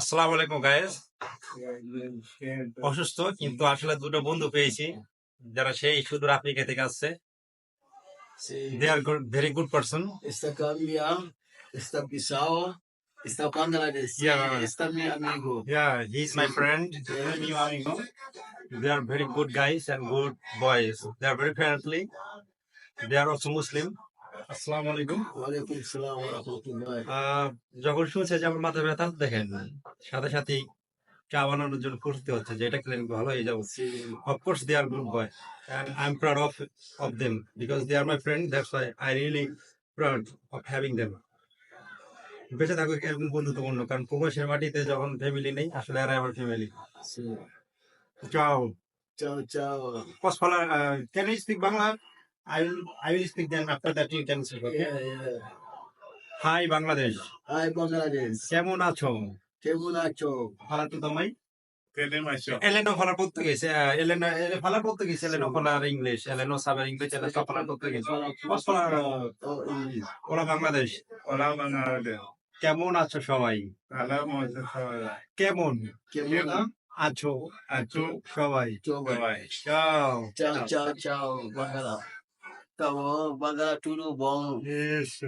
আসসালামু আলাইকুম গায়েস অসুস্থ কিন্তু আসলে দুটো বন্ধু পেয়েছি যারা সেই সুদূর আফ্রিকা থেকে আসছে they are very good person mi amigo. Yeah, he's my friend. They are very good guys and good boys. They are very friendly. They are also Muslim. আসসালাম আলাইকুম ওয়ালাইকুম আসসালাম রাহমাতুল্লাহ যখন শুনছে যে মাথা ব্যথা দেখেন সাথে সাথে চা বানানোর জন্য করতে হচ্ছে যে এটা ভালো হয়ে যাব of course they are good boy and of of them because they are friend that's why I really of having them বেঁচে থাকো একদম বন্ধুত্বপূর্ণ কারণ প্রবাসের মাটিতে যখন ফ্যামিলি নেই আসলে আর আমার ফ্যামিলি চাও। চাও চাও। কসফলা can Bangla I will. I will speak then after that you can speak. Okay? Yeah, yeah. Hi, Bangladesh. Hi, Bangladesh. কেমন আছো? কেমন আছো? Eh, português. Ele não fala inglês. Ele não sabe inglês. Ele só fala português. Posso falar? uh, Oh, English. Hola, Bangladesh. Hola, Bangladesh. কেমন আছো সবাই. কেমন কেমন আছো Achu. সবাই আছো? Bye. চাও Ciao, ciao, ciao. Tá bom, Bagaturu bom. Isso.